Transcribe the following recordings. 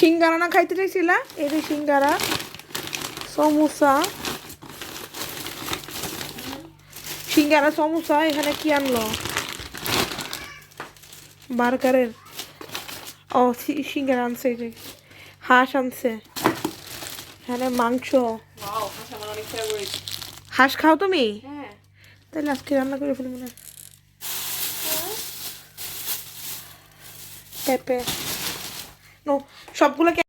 সিঙ্গারা না খাইতে চাইছিলা? এই যে সিঙ্গারা সমোসা। সিঙ্গারা সমোসা এখানে কি আনলো? বার্গারের। ও সিঙ্গারা আনছে এই যে হাঁস আনছে। এখানে মাংস। হাঁস খাও তুমি? হ্যাঁ। তাহলে আজকে রান্না করে ফেলব না পেঁপে। নো সবগুলো কে-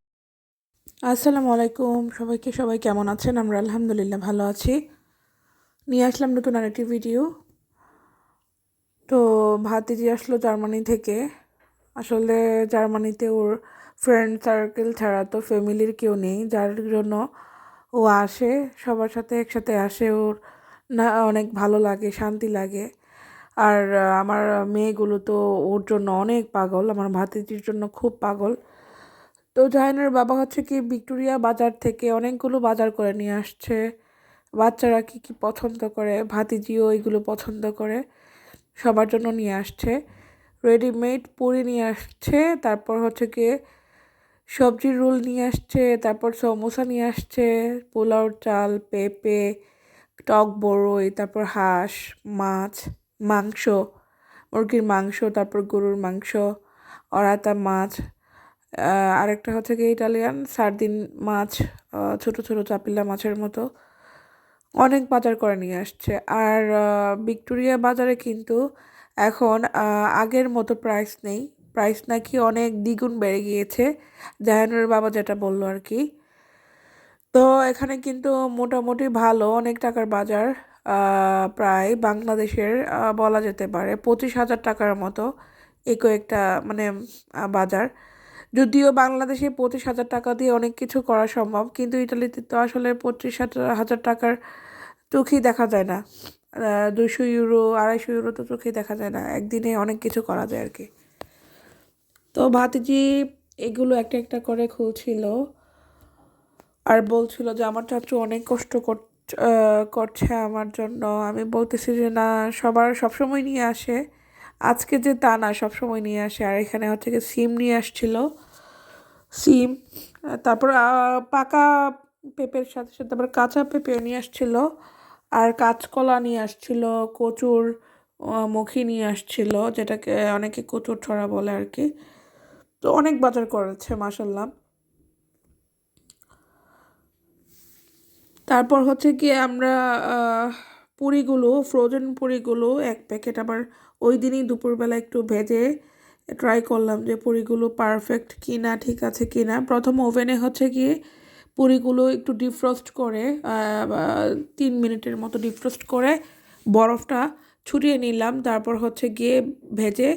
আসসালামু আলাইকুম। সবাইকে সবাই কেমন আছেন? আমরা আলহামদুলিল্লাহ ভালো আছি। নিয়ে আসলাম নতুন আরেকটি ভিডিও তো ভাতিজি আসলো জার্মানি থেকে। আসলে জার্মানিতে ওর ফ্রেন্ড সার্কেল ছাড়া তো ফ্যামিলির কেউ নেই। যার জন্য ও আসে, সবার সাথে একসাথে আসে। ওর না, অনেক ভালো লাগে, শান্তি লাগে। আর আমার মেয়েগুলো তো ওর জন্য অনেক পাগল। আমার ভাতিজির জন্য খুব পাগল। তো জাহিনের বাবা হচ্ছে কি ভিক্টোরিয়া বাজার থেকে অনেকগুলো বাজার করে নিয়ে আসছে। বাচ্চারা কি কি পছন্দ করে? ভাতিজিও এগুলো পছন্দ করে। সবার জন্য নিয়ে আসছে। রেডিমেড পুরি নিয়ে আসছে, তারপর হচ্ছে গিয়ে সবজির রোল নিয়ে আসছে, তারপর সমোসা নিয়ে আসছে, পোলাও, চাল, পেঁপে, টক বড়ই তারপর হাঁস, মাছ, মাংস, মুরগির মাংস, তারপর গরুর মাংস অরাতা মাছ আরেকটা হচ্ছে কি ইটালিয়ান সার্দিন মাছ ছোট ছোট চাপিলা মাছের মতো। অনেক বাজার করে নিয়ে আসছে। আর ভিক্টোরিয়া বাজারে কিন্তু এখন আগের মতো প্রাইস নেই। প্রাইস নাকি অনেক দ্বিগুণ বেড়ে গিয়েছে। জাহানুরের বাবা যেটা বলল আর কি। তো এখানে কিন্তু মোটামুটি ভালো অনেক টাকার বাজার প্রায় বাংলাদেশের বলা যেতে পারে পঁচিশ হাজার টাকার মতো একো একটা মানে বাজার। যদিও বাংলাদেশে পঁচিশ হাজার টাকা দিয়ে অনেক কিছু করা সম্ভব, কিন্তু ইটালিতে তো আসলে পঁচিশ হাজার হাজার টাকার চোখেই দেখা যায় না। দুশো ইউরো, আড়াইশো ইউরো তো চোখেই দেখা যায় না, একদিনে অনেক কিছু করা যায় আর কি তো ভাতিজি এগুলো একটা একটা করে খুলছিল আর বলছিল যে আমার চাচু অনেক কষ্ট কর- করছে আমার জন্য। আমি বলতেছি যে না, সবার সবসময় নিয়ে আসে। আজকে যে তা না, সবসময় নিয়ে আসে। আর এখানে হচ্ছে কি সিম নিয়ে আসছিল। সিম, তারপর পাকা পেঁপের সাথে সাথে তারপর কাঁচা পেঁপেও নিয়ে আসছিল। আর কাঁচকলা নিয়ে আসছিল, কচুর মুখি নিয়ে আসছিল, যেটাকে অনেকে কচুর ছড়া বলে আর কি। তো অনেক বাজার করেছে মাসাল্লাম তারপর হচ্ছে কি আমরা পুরিগুলো ফ্রোজেন পুরিগুলো, এক প্যাকেট আবার ওই দিনই দুপুরবেলা একটু ভেজে ট্রাই করলাম যে পুরিগুলো পারফেক্ট কি না ঠিক আছে কি না প্রথম ওভেনে হচ্ছে কি পুরিগুলো একটু ডিফ্রস্ট করে তিন মিনিটের মতো ডিফ্রস্ট করে বরফটা ছুটিয়ে নিলাম। তারপর হচ্ছে গিয়ে ভেজে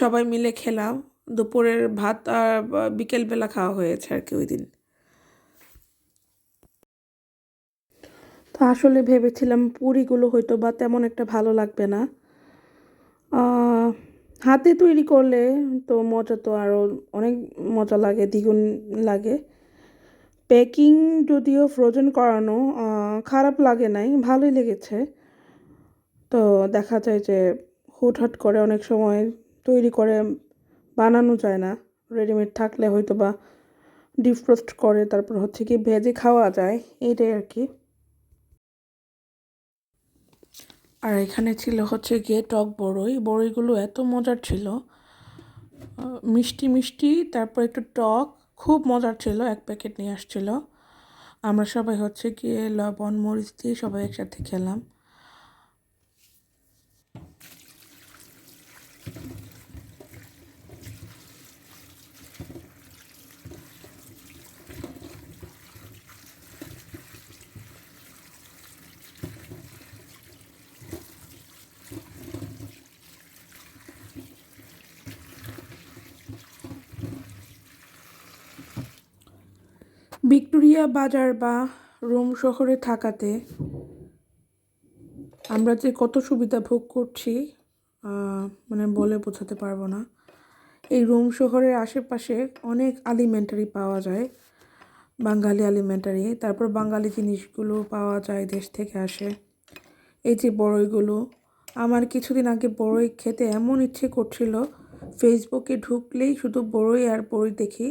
সবাই মিলে খেলাম। দুপুরের ভাত আর বিকেলবেলা খাওয়া হয়েছে আর কি ওই দিন আসলে ভেবেছিলাম পুরিগুলো হয়তো বা তেমন একটা ভালো লাগবে না। হাতে তৈরি করলে তো মজা তো আরও অনেক মজা লাগে, দ্বিগুণ লাগে। প্যাকিং যদিও ফ্রোজেন করানো খারাপ লাগে নাই, ভালোই লেগেছে। তো দেখা যায় যে হুটহাট করে অনেক সময় তৈরি করে বানানো যায় না। রেডিমেড থাকলে হয়তো বা ডিফ্রোস্ট করে, তারপর হচ্ছে কি ভেজে খাওয়া যায়, এইটাই আর কি। আর এখানে ছিল হচ্ছে গিয়ে টক বড়ই। বড়ইগুলো এত মজার ছিল। মিষ্টি মিষ্টি, তারপর একটু টক, খুব মজার ছিল, এক প্যাকেট নিয়ে আসছিল। আমরা সবাই হচ্ছে গিয়ে লবণ, মরিচ দিয়ে সবাই একসাথে খেলাম। ভিক্টোরিয়া বাজার বা রোম শহরে থাকাতে আমরা যে কত সুবিধা ভোগ করছি মানে বলে বোঝাতে পারব না। এই রোম শহরের আশেপাশে অনেক আলিমেন্টারি পাওয়া যায়, বাঙালি আলিমেন্টারি তারপর বাঙালি জিনিসগুলো পাওয়া যায়, দেশ থেকে আসে। এই যে বড়ইগুলো, আমার কিছুদিন আগে বড়ই খেতে এমন ইচ্ছে করছিল ফেসবুকে ঢুকলেই শুধু বড়ই আর বড়ই দেখি।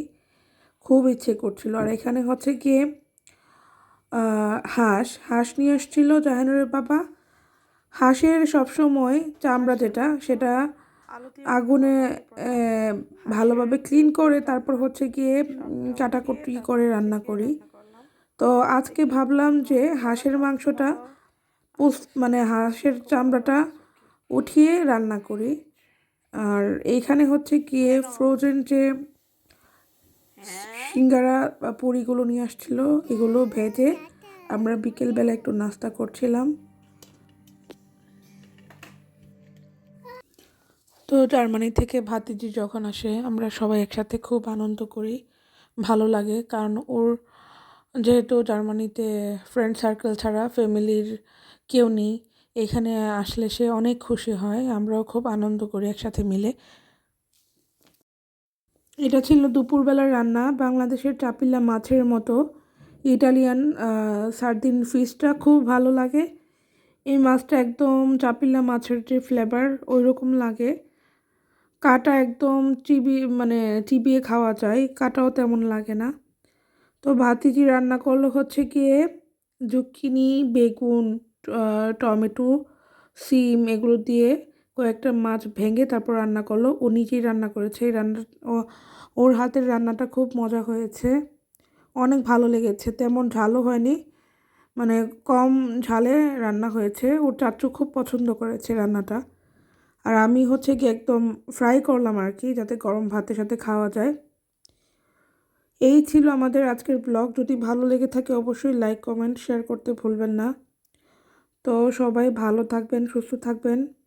খুব ইচ্ছে করছিল। আর এখানে হচ্ছে গিয়ে হাঁস হাঁস নিয়ে এসেছিল জাহানুরের বাবা। হাঁসের সবসময় চামড়া যেটা, সেটা আগুনে ভালোভাবে ক্লিন করে তারপর হচ্ছে গিয়ে কাটাকুটি করে রান্না করি। তো আজকে ভাবলাম যে হাঁসের মাংসটা মানে হাঁসের চামড়াটা উঠিয়ে রান্না করি। আর এইখানে হচ্ছে গিয়ে ফ্রোজেন যে সিঙ্গারা পুরিগুলো নিয়ে আসছিল, এগুলো ভেজে আমরা বিকেলবেলা একটু নাস্তা করছিলাম। তো জার্মানি থেকে ভাতিজি যখন আসে, আমরা সবাই একসাথে খুব আনন্দ করি, ভালো লাগে। কারণ ওর যেহেতু জার্মানিতে ফ্রেন্ড সার্কেল ছাড়া ফ্যামিলির কেউ নেই, এখানে আসলে সে অনেক খুশি হয়, আমরাও খুব আনন্দ করি একসাথে মিলে। এটা ছিল দুপুরবেলার রান্না, বাংলাদেশের চাপিলা মাছের মতো। ইটালিয়ান সার্দিন ফিশটা খুব ভালো লাগে। এই মাছটা একদম চাপিলা মাছের যে ফ্লেভার ওই রকম লাগে। কাটা একদম চিবি মানে চিবিয়ে খাওয়া যায়, কাটাও তেমন লাগে না। তো ভাতিজি রান্না করল হচ্ছে গিয়ে জুকিনি বেগুন টমেটো, সিম এগুলো দিয়ে কয়েকটা মাছ ভেঙে তারপর রান্না করল। ও নিজেই রান্না করেছে। এই রান্না ওর হাতের রান্নাটা খুব মজা হয়েছে। অনেক ভালো লেগেছে। তেমন ঝালও হয়নি। মানে কম ঝালে রান্না হয়েছে। ওর চাচু খুব পছন্দ করেছে রান্নাটা। আর আমি হচ্ছে কি একদম ফ্রাই করলাম আর কি, যাতে গরম ভাতের সাথে খাওয়া যায়। এই ছিল আমাদের আজকের ব্লগ যদি ভালো লেগে থাকে অবশ্যই লাইক কমেন্ট শেয়ার করতে ভুলবেন না। তো সবাই ভালো থাকবেন, সুস্থ থাকবেন।